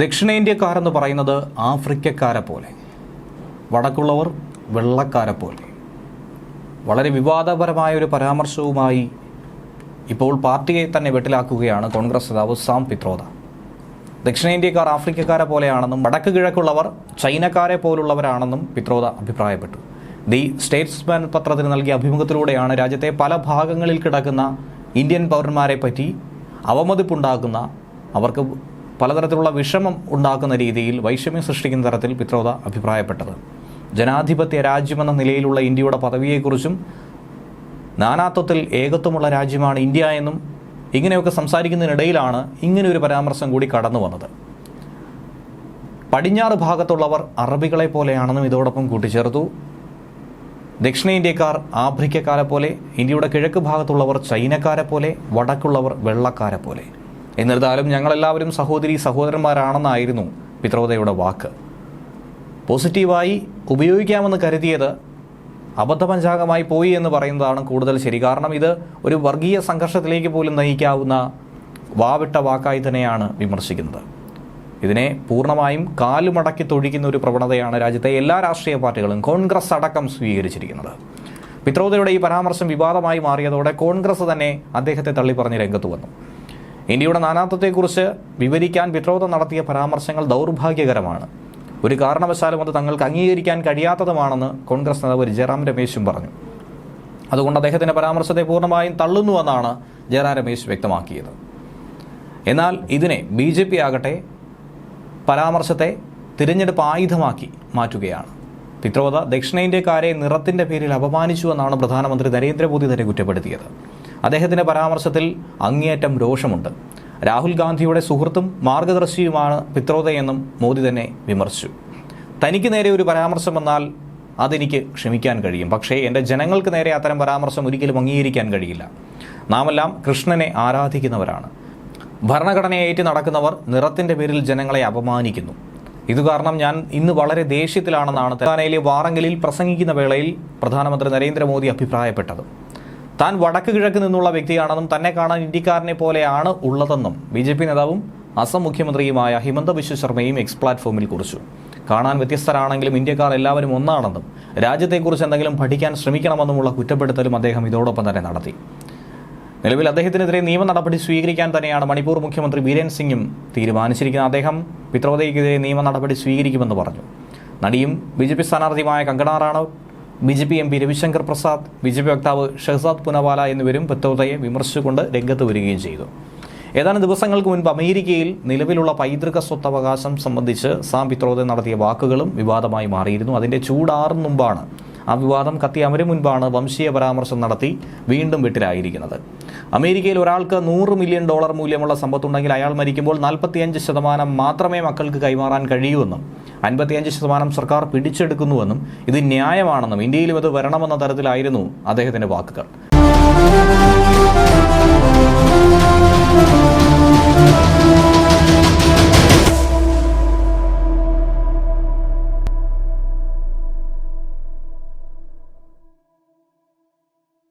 ദക്ഷിണേന്ത്യക്കാരെന്ന് പറയുന്നത് ആഫ്രിക്കക്കാരെ പോലെ വടക്കുള്ളവർ വെള്ളക്കാരെ പോലെ. വളരെ വിവാദപരമായ ഒരു പരാമർശവുമായി ഇപ്പോൾ പാർട്ടിയെ തന്നെ വെട്ടിലാക്കുകയാണ് കോൺഗ്രസ് നേതാവ് സാം പിത്രോദ. ദക്ഷിണേന്ത്യക്കാർ ആഫ്രിക്കക്കാരെ പോലെയാണെന്നും വടക്ക് കിഴക്കുള്ളവർ ചൈനക്കാരെ പോലുള്ളവരാണെന്നും പിത്രോദ അഭിപ്രായപ്പെട്ടു. ദി സ്റ്റേറ്റ്സ്മാൻ പത്രത്തിന് നൽകിയ അഭിമുഖത്തിലൂടെയാണ് രാജ്യത്തെ പല ഭാഗങ്ങളിൽ കിടക്കുന്ന ഇന്ത്യൻ പൗരന്മാരെ പറ്റി അവമതിപ്പുണ്ടാക്കുന്ന അവർക്ക് പലതരത്തിലുള്ള വിഷമം ഉണ്ടാക്കുന്ന രീതിയിൽ വൈഷമ്യം സൃഷ്ടിക്കുന്ന തരത്തിൽ പിത്രോദ അഭിപ്രായപ്പെട്ടത്. ജനാധിപത്യ രാജ്യമെന്ന നിലയിലുള്ള ഇന്ത്യയുടെ പദവിയെക്കുറിച്ചും നാനാത്വത്തിൽ ഏകത്വമുള്ള രാജ്യമാണ് ഇന്ത്യ എന്നും ഇങ്ങനെയൊക്കെ സംസാരിക്കുന്നതിനിടയിലാണ് ഇങ്ങനെ ഒരു പരാമർശം കൂടി കടന്നു വന്നത്. പടിഞ്ഞാറ് ഭാഗത്തുള്ളവർ അറബികളെ പോലെയാണെന്നും ഇതോടൊപ്പം കൂട്ടിച്ചേർത്തു. ദക്ഷിണേന്ത്യക്കാർ ആഫ്രിക്കക്കാരെ പോലെ ഇന്ത്യയുടെ കിഴക്ക് ഭാഗത്തുള്ളവർ ചൈനക്കാരെ പോലെ വടക്കുള്ളവർ വെള്ളക്കാരെ പോലെ. എന്നിരുന്നാലും ഞങ്ങളെല്ലാവരും സഹോദരി സഹോദരന്മാരാണെന്നായിരുന്നു പിത്രോദയുടെ വാക്ക്. പോസിറ്റീവായി ഉപയോഗിക്കാമെന്ന് കരുതിയത് അബദ്ധപഞ്ചാംഗമായി പോയി എന്ന് പറയുന്നതാണ് കൂടുതൽ ശരി. കാരണം ഇത് ഒരു വർഗീയ സംഘർഷത്തിലേക്ക് പോലും നയിക്കാവുന്ന വാവിട്ട വാക്കായി തന്നെയാണ് വിമർശിക്കുന്നത്. ഇതിനെ പൂർണമായും കാലുമടക്കി തൊഴിക്കുന്ന ഒരു പ്രവണതയാണ് രാജ്യത്തെ എല്ലാ രാഷ്ട്രീയ പാർട്ടികളും കോൺഗ്രസ് അടക്കം സ്വീകരിച്ചിരിക്കുന്നത്. പിത്രോദയുടെ ഈ പരാമർശം വിവാദമായി മാറിയതോടെ കോൺഗ്രസ് തന്നെ അദ്ദേഹത്തെ തള്ളിപ്പറഞ്ഞ് രംഗത്ത് വന്നു. ഇന്ത്യയുടെ നാനാത്വത്തെക്കുറിച്ച് വിവരിക്കാൻ വിദ്രോധം നടത്തിയ പരാമർശങ്ങൾ ദൗർഭാഗ്യകരമാണ്. ഒരു കാരണവശാലും അത് തങ്ങൾക്ക് അംഗീകരിക്കാൻ കഴിയാത്തതുമാണെന്ന് കോൺഗ്രസ് നേതാവ് ജയറാം രമേശും പറഞ്ഞു. അതുകൊണ്ട് അദ്ദേഹത്തിന്റെ പരാമർശത്തെ പൂർണമായും തള്ളുന്നുവെന്നാണ് ജയറാം രമേശ് വ്യക്തമാക്കിയത്. എന്നാൽ ഇതിനെ ബി ജെ പി ആകട്ടെ പരാമർശത്തെ തിരഞ്ഞെടുപ്പ് ആയുധമാക്കി മാറ്റുകയാണ്. പിത്രോദ ദക്ഷിണേന്ത്യക്കാരെ നിറത്തിന്റെ പേരിൽ അപമാനിച്ചുവെന്നാണ് പ്രധാനമന്ത്രി നരേന്ദ്രമോദി തന്നെ കുറ്റപ്പെടുത്തിയത്. അദ്ദേഹത്തിന്റെ പരാമർശത്തിൽ അങ്ങേയറ്റം രോഷമുണ്ട്. രാഹുൽ ഗാന്ധിയുടെ സുഹൃത്തും മാർഗദർശിയുമാണ് പിത്രോദയെന്നും മോദി തന്നെ വിമർശിച്ചു. തനിക്ക് നേരെ ഒരു പരാമർശം വന്നാൽ അതെനിക്ക് ക്ഷമിക്കാൻ കഴിയും. പക്ഷേ എന്റെ ജനങ്ങൾക്ക് നേരെ അത്തരം പരാമർശം ഒരിക്കലും അംഗീകരിക്കാൻ കഴിയില്ല. നാമെല്ലാം കൃഷ്ണനെ ആരാധിക്കുന്നവരാണ്. ഭരണഘടനയേറ്റ് നടക്കുന്നവർ നിറത്തിന്റെ പേരിൽ ജനങ്ങളെ അപമാനിക്കുന്നു. ഇത് കാരണം ഞാൻ ഇന്ന് വളരെ ദേഷ്യത്തിലാണെന്നാണ് തെലങ്കാനയിലെ വാറങ്കലിൽ പ്രസംഗിക്കുന്ന വേളയിൽ പ്രധാനമന്ത്രി നരേന്ദ്രമോദി അഭിപ്രായപ്പെട്ടത്. താൻ വടക്ക് കിഴക്ക് നിന്നുള്ള വ്യക്തിയാണെന്നും തന്നെ കാണാൻ ഇന്ത്യക്കാരനെ പോലെയാണ് ഉള്ളതെന്നും ബി ജെ പി നേതാവും അസം മുഖ്യമന്ത്രിയുമായ ഹിമന്ത ബിശ്വ ശർമ്മയും എക്സ് പ്ലാറ്റ്ഫോമിൽ കുറിച്ചു. കാണാൻ വ്യത്യസ്തരാണെങ്കിലും ഇന്ത്യക്കാർ എല്ലാവരും ഒന്നാണെന്നും രാജ്യത്തെക്കുറിച്ച് എന്തെങ്കിലും പഠിക്കാൻ ശ്രമിക്കണമെന്നുമുള്ള കുറ്റപ്പെടുത്തലും അദ്ദേഹം ഇതോടൊപ്പം തന്നെ നടത്തി. നിലവിൽ അദ്ദേഹത്തിനെതിരെ നിയമ നടപടി സ്വീകരിക്കാൻ തന്നെയാണ് മണിപ്പൂർ മുഖ്യമന്ത്രി ബീരേൻ സിംഗും തീരുമാനിച്ചിരിക്കുന്നത്. അദ്ദേഹം പിത്രോദയ്ക്കെതിരെ നിയമ നടപടി സ്വീകരിക്കുമെന്ന് പറഞ്ഞു. നടിയും B J P സ്ഥാനാർത്ഥിയുമായ Kangana Ranaut B J P M P Ravishankar Prasad B J P വക്താവ് ഷഹസാദ് പുനവാല എന്നിവരും പിത്രോദയെ വിമർശിച്ചുകൊണ്ട് രംഗത്ത് വരികയും ചെയ്തു. ഏതാനും ദിവസങ്ങൾക്ക് മുൻപ് അമേരിക്കയിൽ നിലവിലുള്ള പൈതൃക സ്വത്തവകാശം സംബന്ധിച്ച് സാം പിത്രോദ നടത്തിയ വാക്കുകളും വിവാദമായി മാറിയിരുന്നു. അതിന്റെ ചൂടാറും മുമ്പാണ് ആ വിവാദം കത്തി അമരും മുൻപാണ് വംശീയ പരാമർശം നടത്തി വീണ്ടും വെട്ടിലായിരിക്കുന്നത്. അമേരിക്കയിൽ ഒരാൾക്ക് നൂറ് മില്യൺ ഡോളർ മൂല്യമുള്ള സമ്പത്തുണ്ടെങ്കിൽ അയാൾ മരിക്കുമ്പോൾ നാൽപ്പത്തിയഞ്ച് ശതമാനം മാത്രമേ മക്കൾക്ക് കൈമാറാൻ കഴിയൂവെന്നും അൻപത്തിയഞ്ച് ശതമാനം സർക്കാർ പിടിച്ചെടുക്കുന്നുവെന്നും ഇത് ന്യായമാണെന്നും ഇന്ത്യയിലും ഇത് വരണമെന്ന തരത്തിലായിരുന്നു അദ്ദേഹത്തിന്റെ വാക്കുകൾ.